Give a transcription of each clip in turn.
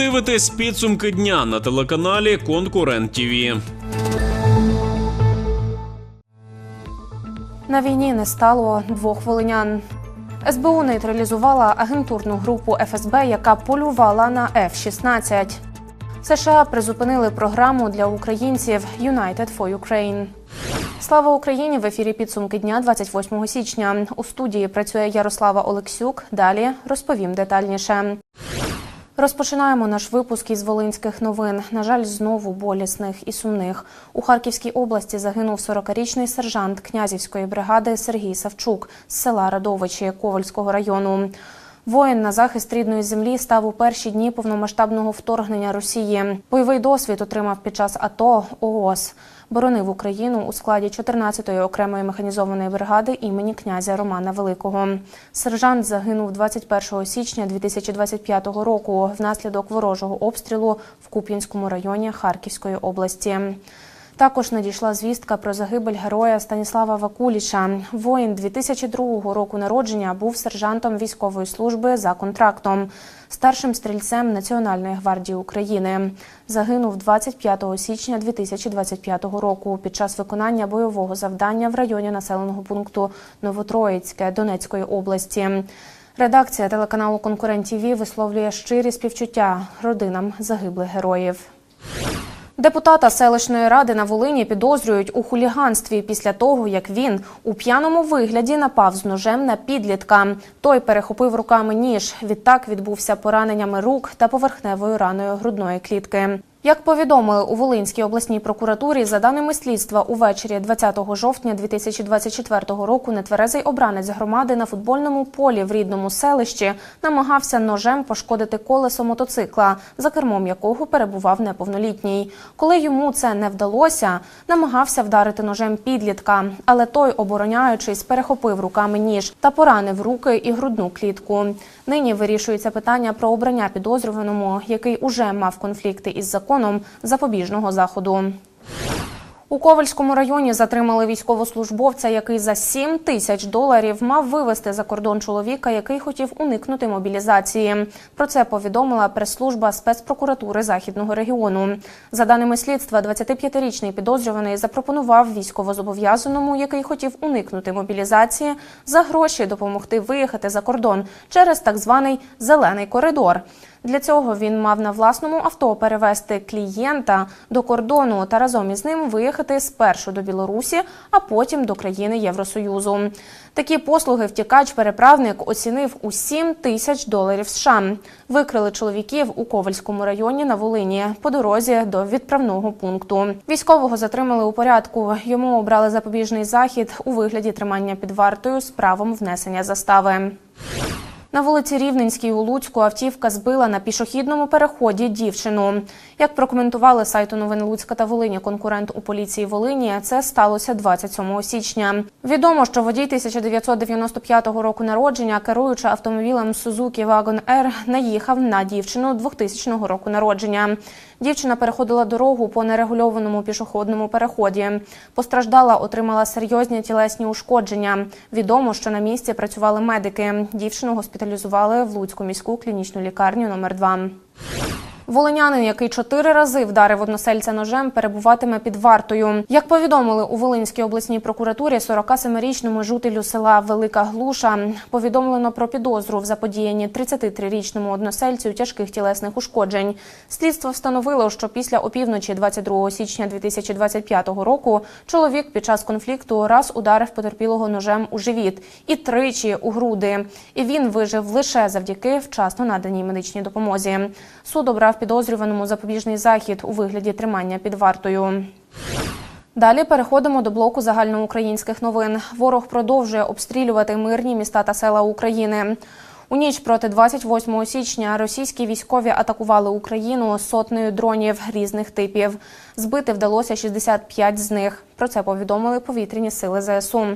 дивитесь підсумки дня на телеканалі Конкурент ТІВІ. На війні не стало двох волинян. СБУ нейтралізувала агентурну групу ФСБ, яка полювала на F-16. США призупинили програму для українців United for Ukraine. Слава Україні! В ефірі підсумки дня 28 січня. У студії працює Ярослава Олексюк. Далі розповім детальніше. Розпочинаємо наш випуск із волинських новин. На жаль, знову болісних і сумних. У Харківській області загинув 40-річний сержант князівської бригади Сергій Савчук з села Радовичі Ковальського району. Воїн на захист рідної землі став у перші дні повномасштабного вторгнення Росії. Бойовий досвід отримав під час АТО ООС. Боронив Україну у складі 14-ї окремої механізованої бригади імені князя Романа Великого. Сержант загинув 21 січня 2025 року внаслідок ворожого обстрілу в Куп'янському районі Харківської області. Також надійшла звістка про загибель героя Станіслава Вакуліча. Воїн 2002 року народження був сержантом військової служби за контрактом, старшим стрільцем Національної гвардії України. Загинув 25 січня 2025 року під час виконання бойового завдання в районі населеного пункту Новотроїцьке Донецької області. Редакція телеканалу Конкурент ТІВІ висловлює щирі співчуття родинам загиблих героїв. Депутата селищної ради на Волині підозрюють у хуліганстві після того, як він у п'яному вигляді напав з ножем на підлітка. Той перехопив руками ніж. Відтак відбувся пораненнями рук та поверхневою раною грудної клітки. Як повідомили у Волинській обласній прокуратурі, за даними слідства, увечері 20 жовтня 2024 року нетверезий обранець громади на футбольному полі в рідному селищі намагався ножем пошкодити колесо мотоцикла, за кермом якого перебував неповнолітній. Коли йому це не вдалося, намагався вдарити ножем підлітка, але той, обороняючись, перехопив руками ніж та поранив руки і грудну клітку. Нині вирішується питання про обрання підозрюваному, який уже мав конфлікти із законом запобіжного заходу. У Ковальському районі затримали військовослужбовця, який за 7 тисяч доларів мав вивезти за кордон чоловіка, який хотів уникнути мобілізації. Про це повідомила прес-служба спецпрокуратури західного регіону. За даними слідства, 25-річний підозрюваний запропонував військовозобов'язаному, який хотів уникнути мобілізації, за гроші допомогти виїхати за кордон через так званий зелений коридор. Для цього він мав на власному авто перевезти клієнта до кордону та разом із ним виїхати спершу до Білорусі, а потім до країни Євросоюзу. Такі послуги втікач-переправник оцінив у 7 тисяч доларів США. Викрили чоловіків у Ковальському районі на Волині по дорозі до відправного пункту. Військового затримали у порядку. Йому обрали запобіжний захід у вигляді тримання під вартою з правом внесення застави. На вулиці Рівненській у Луцьку автівка збила на пішохідному переході дівчину. Як прокоментували сайту новин Луцька та Волині конкурент у поліції Волині, це сталося 27 січня. Відомо, що водій 1995 року народження, керуючи автомобілем Suzuki Wagon R, наїхав на дівчину 2000 року народження. Дівчина переходила дорогу по нерегульованому пішохідному переході. Постраждала, отримала серйозні тілесні ушкодження. Відомо, що на місці працювали медики. Дівчину госпіталізували в Луцьку міську клінічну лікарню номер 2 Волинянин, який чотири рази вдарив односельця ножем, перебуватиме під вартою. Як повідомили у Волинській обласній прокуратурі, 47-річному жителю села Велика Глуша повідомлено про підозру в заподіянні 33-річному односельцю тяжких тілесних ушкоджень. Слідство встановило, що після опівночі 22 січня 2025 року чоловік під час конфлікту раз ударив потерпілого ножем у живіт і тричі у груди. І він вижив лише завдяки вчасно наданій медичній допомозі. Суд обрав підозрюваному запобіжний захід у вигляді тримання під вартою. Далі переходимо до блоку загальноукраїнських новин. Ворог продовжує обстрілювати мирні міста та села України. У ніч проти 28 січня російські військові атакували Україну сотнею дронів різних типів. Збити вдалося 65 з них. Про це повідомили повітряні сили ЗСУ.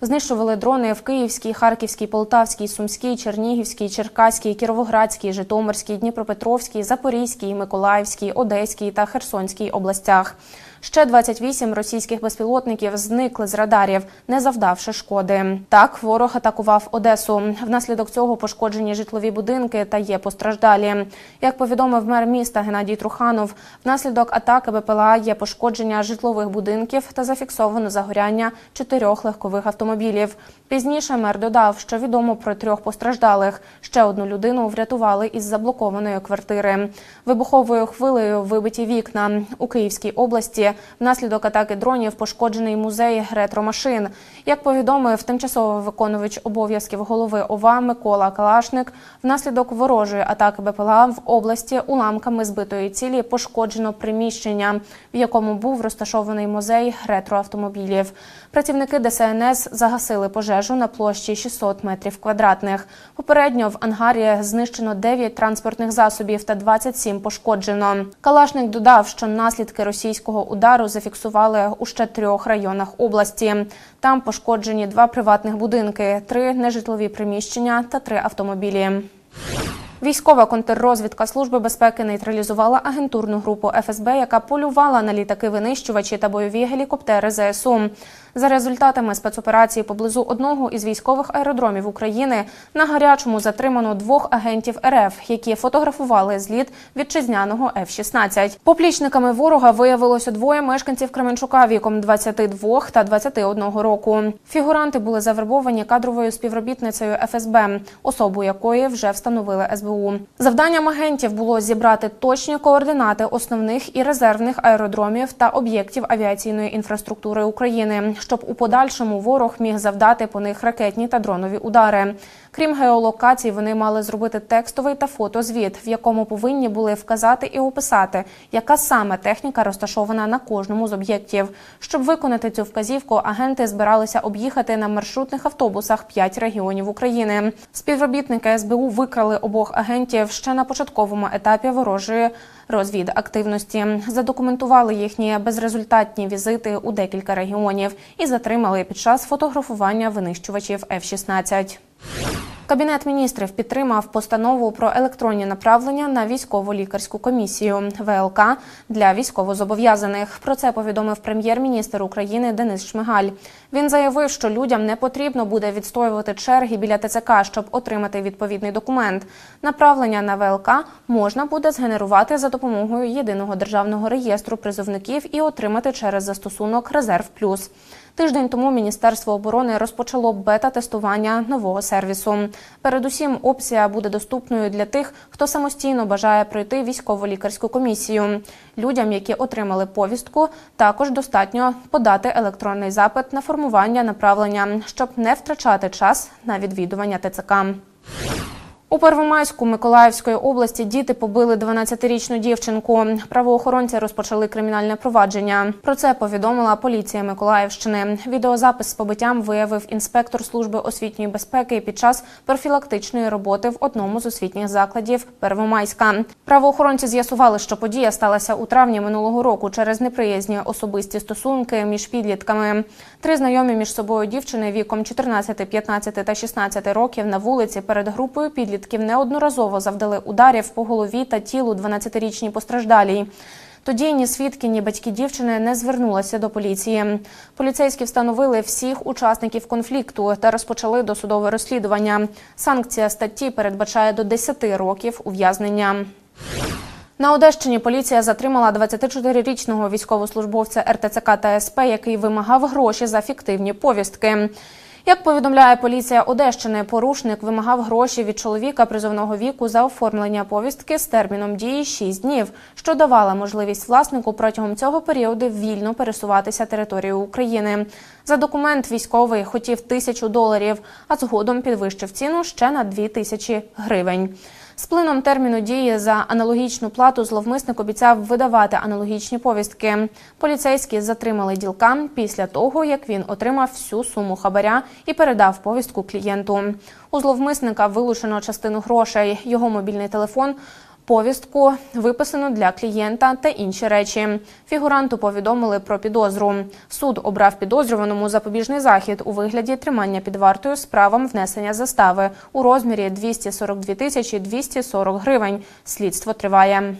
Знищували дрони в Київській, Харківській, Полтавській, Сумській, Чернігівській, Черкаській, Кіровоградській, Житомирській, Дніпропетровській, Запорізькій, Миколаївській, Одеській та Херсонській областях. Ще 28 російських безпілотників зникли з радарів, не завдавши шкоди. Так, ворог атакував Одесу. Внаслідок цього пошкоджені житлові будинки та є постраждалі. Як повідомив мер міста Геннадій Труханов, внаслідок атаки БПЛА є пошкодження житлових будинків та зафіксовано загоряння чотирьох легкових автомобілів. Пізніше мер додав, що відомо про трьох постраждалих. Ще одну людину врятували із заблокованої квартири. Вибуховою хвилею вибиті вікна у Київській області. Внаслідок атаки дронів пошкоджений музей ретромашин. Як повідомив тимчасово виконувач обов'язків голови ОВА Микола Калашник, внаслідок ворожої атаки БПЛА в області уламками збитої цілі пошкоджено приміщення, в якому був розташований музей ретроавтомобілів. Працівники ДСНС загасили пожежу на площі 600 метрів квадратних. Попередньо в ангарі знищено 9 транспортних засобів та 27 пошкоджено. Калашник додав, що наслідки російського удару зафіксували у ще трьох районах області. Там пошкоджені два приватних будинки, три нежитлові приміщення та три автомобілі. Військова контррозвідка Служби безпеки нейтралізувала агентурну групу ФСБ, яка полювала на літаки винищувачі та бойові гелікоптери ЗСУ. За результатами спецоперації поблизу одного із військових аеродромів України на гарячому затримано двох агентів РФ, які фотографували зліт вітчизняного F-16. Поплічниками ворога виявилося двоє мешканців Кременчука віком 22 та 21 року. Фігуранти були завербовані кадровою співробітницею ФСБ, особу якої вже встановили СБУ. Завданням агентів було зібрати точні координати основних і резервних аеродромів та об'єктів авіаційної інфраструктури України, щоб у подальшому ворог міг завдати по них ракетні та дронові удари. Крім геолокацій, вони мали зробити текстовий та фотозвіт, в якому повинні були вказати і описати, яка саме техніка розташована на кожному з об'єктів. Щоб виконати цю вказівку, агенти збиралися об'їхати на маршрутних автобусах п'ять регіонів України. Співробітники СБУ викрали обох агентів ще на початковому етапі ворожої розвідактивності. Задокументували їхні безрезультатні візити у декілька регіонів і затримали під час фотографування винищувачів F-16. Кабінет міністрів підтримав постанову про електронні направлення на військово-лікарську комісію ВЛК для військовозобов'язаних. Про це повідомив прем'єр-міністр України Денис Шмигаль. Він заявив, що людям не потрібно буде відстоювати черги біля ТЦК, щоб отримати відповідний документ. Направлення на ВЛК можна буде згенерувати за допомогою єдиного державного реєстру призовників і отримати через застосунок Резерв Плюс. Тиждень тому Міністерство оборони розпочало бета-тестування нового сервісу. Передусім, опція буде доступною для тих, хто самостійно бажає пройти військово-лікарську комісію. Людям, які отримали повістку, також достатньо подати електронний запит на формування направлення, щоб не втрачати час на відвідування ТЦК. У Первомайську Миколаївської області діти побили 12-річну дівчинку. Правоохоронці розпочали кримінальне провадження. Про це повідомила поліція Миколаївщини. Відеозапис з побиттям виявив інспектор служби освітньої безпеки під час профілактичної роботи в одному з освітніх закладів Первомайська. Правоохоронці з'ясували, що подія сталася у травні минулого року через неприязні особисті стосунки між підлітками. Три знайомі між собою дівчини віком 14, 15 та 16 років на вулиці перед групою підлітків неодноразово завдали ударів по голові та тілу 12-річній постраждалій. Тоді ні свідки, ні батьки дівчини не звернулися до поліції. Поліцейські встановили всіх учасників конфлікту та розпочали досудове розслідування. Санкція статті передбачає до 10 років ув'язнення. На Одещині поліція затримала 24-річного військовослужбовця РТЦК та СП, який вимагав гроші за фіктивні повістки. Як повідомляє поліція Одещини, порушник вимагав гроші від чоловіка призовного віку за оформлення повістки з терміном дії 6 днів, що давала можливість власнику протягом цього періоду вільно пересуватися територією України. За документ військовий хотів тисячу доларів, а згодом підвищив ціну ще на 2 тисячі гривень. З плином терміну дії за аналогічну плату зловмисник обіцяв видавати аналогічні повістки. Поліцейські затримали ділка після того, як він отримав всю суму хабаря і передав повістку клієнту. У зловмисника вилучено частину грошей, його мобільний телефон. Повістку виписану для клієнта та інші речі. Фігуранту повідомили про підозру. Суд обрав підозрюваному запобіжний захід у вигляді тримання під вартою з правом внесення застави у розмірі 242 тисячі 240 гривень. Слідство триває.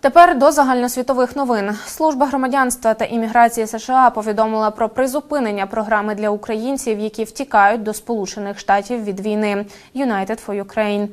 Тепер до загальносвітових новин. Служба громадянства та імміграції США повідомила про призупинення програми для українців, які втікають до Сполучених Штатів від війни United for Ukraine.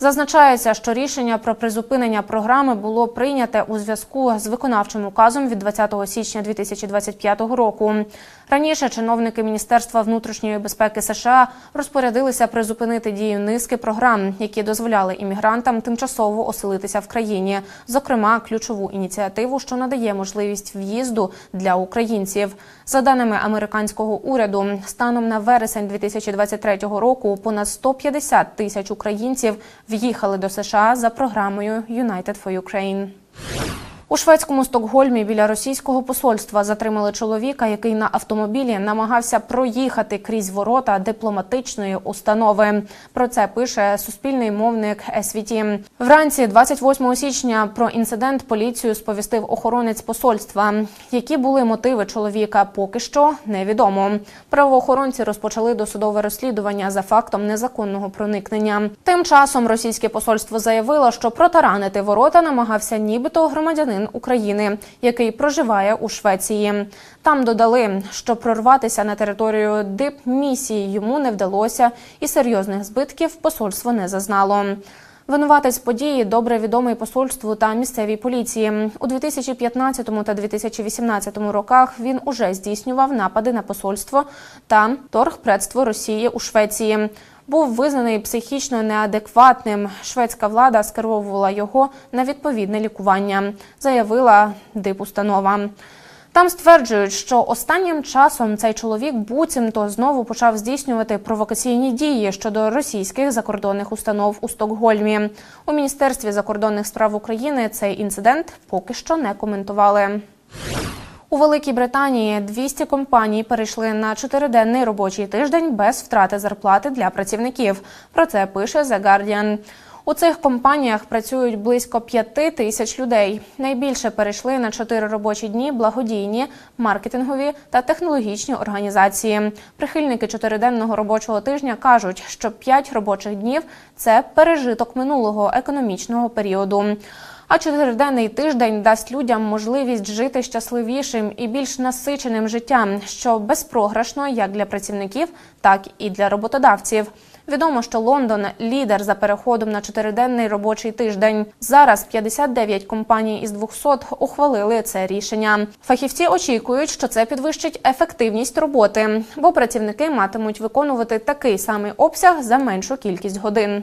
Зазначається, що рішення про призупинення програми було прийняте у зв'язку з виконавчим указом від 20 січня 2025 року. Раніше чиновники Міністерства внутрішньої безпеки США розпорядилися призупинити дію низки програм, які дозволяли іммігрантам тимчасово оселитися в країні, зокрема ключову ініціативу, що надає можливість в'їзду для українців. За даними американського уряду, станом на вересень 2023 року понад 150 тисяч українців в'їхали до США за програмою United for Ukraine. У шведському Стокгольмі біля російського посольства затримали чоловіка, який на автомобілі намагався проїхати крізь ворота дипломатичної установи. Про це пише суспільний мовник СВТ. Вранці 28 січня про інцидент поліцію сповістив охоронець посольства. Які були мотиви чоловіка, поки що невідомо. Правоохоронці розпочали досудове розслідування за фактом незаконного проникнення. Тим часом російське посольство заявило, що протаранити ворота намагався нібито громадянин України, який проживає у Швеції. Там додали, що прорватися на територію дипмісії йому не вдалося, і серйозних збитків посольство не зазнало. Винуватець події добре відомий посольству та місцевій поліції. У 2015 та 2018 роках він уже здійснював напади на посольство та торгпредство Росії у Швеції. Був визнаний психічно неадекватним. Шведська влада скеровувала його на відповідне лікування, заявила дипустанова. Там стверджують, що останнім часом цей чоловік буцімто знову почав здійснювати провокаційні дії щодо російських закордонних установ у Стокгольмі. У міністерстві закордонних справ України цей інцидент поки що не коментували. У Великій Британії 200 компаній перейшли на чотириденний робочий тиждень без втрати зарплати для працівників. Про це пише The Guardian. У цих компаніях працюють близько п'яти тисяч людей. Найбільше перейшли на чотири робочі дні благодійні, маркетингові та технологічні організації. Прихильники чотириденного робочого тижня кажуть, що п'ять робочих днів це пережиток минулого економічного періоду. А чотириденний тиждень дасть людям можливість жити щасливішим і більш насиченим життям, що безпрограшно як для працівників, так і для роботодавців. Відомо, що Лондон лідер за переходом на чотириденний робочий тиждень. Зараз 59 компаній із 200 ухвалили це рішення. Фахівці очікують, що це підвищить ефективність роботи, бо працівники матимуть виконувати такий самий обсяг за меншу кількість годин.